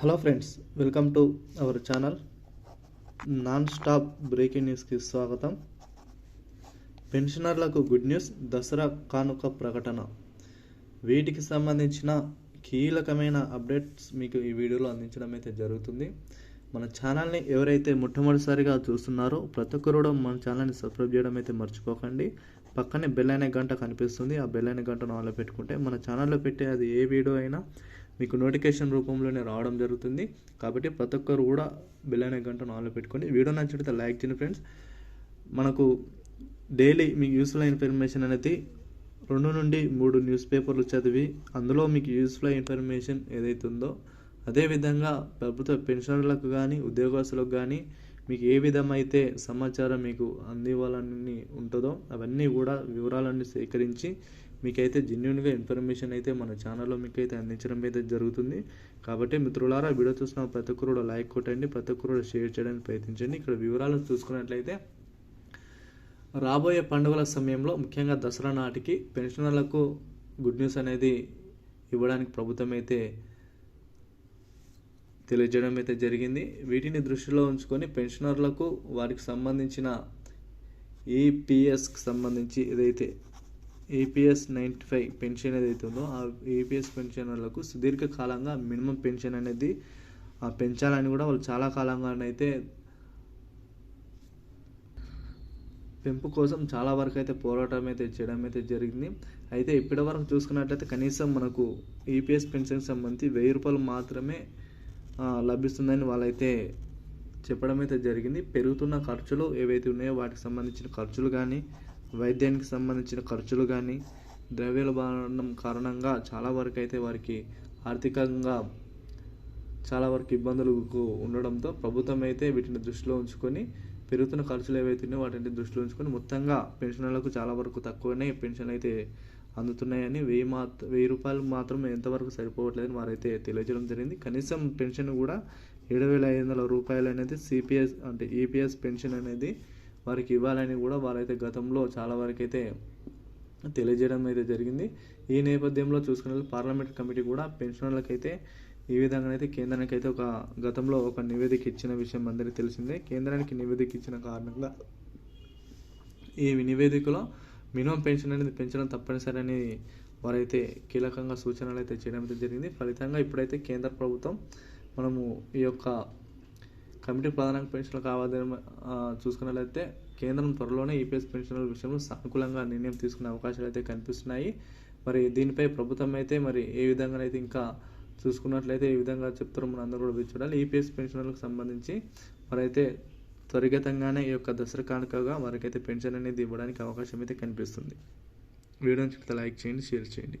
Hello friends welcome to our channel non stop breaking న్యూస్కి స్వాగతం. పెన్షనర్లకు గుడ్ న్యూస్ దసరా కానుక ప్రకటన. వీటికి సంబంధించిన కీలకమైన అప్డేట్స్ మీకు ఈ వీడియోలో అందించడం అయితే జరుగుతుంది. మన ఛానల్ని ఎవరైతే మొట్టమొదటిసారిగా చూస్తున్నారో ప్రతి ఒక్కరు కూడా మన ఛానల్ని సబ్స్క్రైబ్ చేయడం అయితే మర్చిపోకండి. పక్కనే బెల్ అనే గంట కనిపిస్తుంది. ఆ బెల్ అనే గంటను ఆన్లో పెట్టుకుంటే మన ఛానల్లో పెట్టే అది ఏ వీడియో అయినా మీకు నోటిఫికేషన్ రూపంలోనే రావడం జరుగుతుంది. కాబట్టి ప్రతి ఒక్కరు కూడా బెల్ గంట గంటను ఆన్లో పెట్టుకోండి. వీడియో నచ్చితే లైక్ చేయండి ఫ్రెండ్స్. మనకు డైలీ మీకు యూస్ఫుల్ ఇన్ఫర్మేషన్ అనేది రెండు నుండి మూడు న్యూస్ పేపర్లు చదివి అందులో మీకు యూస్ఫుల్ ఇన్ఫర్మేషన్ ఏదైతే ఉందో అదేవిధంగా ప్రభుత్వ పెన్షనర్లకు కానీ ఉద్యోగస్తులకు కానీ మీకు ఏ విధమైతే సమాచారం మీకు అందివ్వాలని ఉంటుందో అవన్నీ కూడా వివరాలన్నీ సేకరించి మీకైతే జెన్యున్గా ఇన్ఫర్మేషన్ అయితే మన ఛానల్లో మీకైతే అందించడం అయితే జరుగుతుంది. కాబట్టి మిత్రులారా వీడియో చూసిన ప్రతి ఒక్కరు లైక్ కొట్టండి ప్రతి ఒక్కరు షేర్ చేయడానికి ప్రయత్నించండి. ఇక్కడ వివరాలను చూసుకున్నట్లయితే రాబోయే పండుగల సమయంలో ముఖ్యంగా దసరా నాటికి పెన్షనర్లకు గుడ్ న్యూస్ అనేది ఇవ్వడానికి ప్రభుత్వం అయితే తెలియజేయడం అయితే జరిగింది. వీటిని దృష్టిలో ఉంచుకొని పెన్షనర్లకు వారికి సంబంధించిన ఈపీఎస్కి సంబంధించి ఏదైతే ఈపీఎస్ నైంటీ ఫైవ్ పెన్షన్ ఏదైతే ఉందో ఆ ఈపీఎస్ పెన్షనర్లకు సుదీర్ఘకాలంగా మినిమం పెన్షన్ అనేది ఆ పెంచాలని కూడా వాళ్ళు చాలా కాలంగా అయితే పెంపు కోసం చాలా వరకు అయితే పోరాటం అయితే చేయడం అయితే జరిగింది. అయితే ఇప్పటి వరకు చూసుకున్నట్లయితే కనీసం మనకు ఈపీఎస్ పెన్షన్కి సంబంధించి వెయ్యి రూపాయలు మాత్రమే లభిస్తుందని వాళ్ళైతే చెప్పడం అయితే జరిగింది. పెరుగుతున్న ఖర్చులు ఏవైతే ఉన్నాయో వాటికి సంబంధించిన ఖర్చులు కానీ వైద్యానికి సంబంధించిన ఖర్చులు కానీ ద్రవ్యోల్బణం కారణంగా చాలా వరకు అయితే వారికి ఆర్థికంగా చాలా వరకు ఇబ్బందులు ఉండడంతో ప్రభుత్వం అయితే వీటిని దృష్టిలో ఉంచుకొని పెరుగుతున్న ఖర్చులు ఏవైతే ఉన్నాయో వాటిని దృష్టిలో ఉంచుకొని మొత్తంగా పెన్షన్లకు చాలా వరకు తక్కువనే పెన్షన్ అయితే అందుతున్నాయని వెయ్యి మాత్ వెయ్యి రూపాయలు మాత్రం ఎంతవరకు సరిపోవట్లేదని వారైతే తెలియజేయడం జరిగింది. కనీసం పెన్షన్ కూడా ఏడు వేల ఐదు వందల రూపాయలు అనేది సిపిఎస్ అంటే ఈపీఎస్ పెన్షన్ అనేది వారికి ఇవ్వాలని కూడా వారైతే గతంలో చాలా వరకు అయితే తెలియజేయడం అయితే జరిగింది. ఈ నేపథ్యంలో చూసుకునే పార్లమెంట్ కమిటీ కూడా పెన్షనర్లకైతే ఈ విధంగా అయితే కేంద్రానికి అయితే ఒక గతంలో ఒక నివేదిక ఇచ్చిన విషయం అందరికీ తెలిసిందే. కేంద్రానికి నివేదిక ఇచ్చిన కారణంగా ఈ నివేదికలో మినిమం పెన్షన్ అనేది పెంచడం తప్పనిసరి అని వారైతే కీలకంగా సూచనలు అయితే చేయడం అయితే జరిగింది. ఫలితంగా ఇప్పుడైతే కేంద్ర ప్రభుత్వం మనము ఈ యొక్క కమిటీ ప్రధాన పెన్షన్లు కావాలని చూసుకున్నట్లయితే కేంద్రం త్వరలోనే ఈపీఎస్ పెన్షన్ల విషయంలో సానుకూలంగా నిర్ణయం తీసుకునే అవకాశాలు అయితే కనిపిస్తున్నాయి. మరి దీనిపై ప్రభుత్వం అయితే మరి ఏ విధంగా అయితే ఇంకా చూసుకున్నట్లయితే ఏ విధంగా చెప్తారో మనం కూడా చూడాలి. ఈపీఎస్ పెన్షన్లకు సంబంధించి మరైతే త్వరితగతంగానే ఈ యొక్క దసరా కానుకగా వారికైతే పెన్షన్ అనేది ఇవ్వడానికి అవకాశం అయితే కనిపిస్తుంది. వీడియో నచ్చితే లైక్ చేయండి షేర్ చేయండి.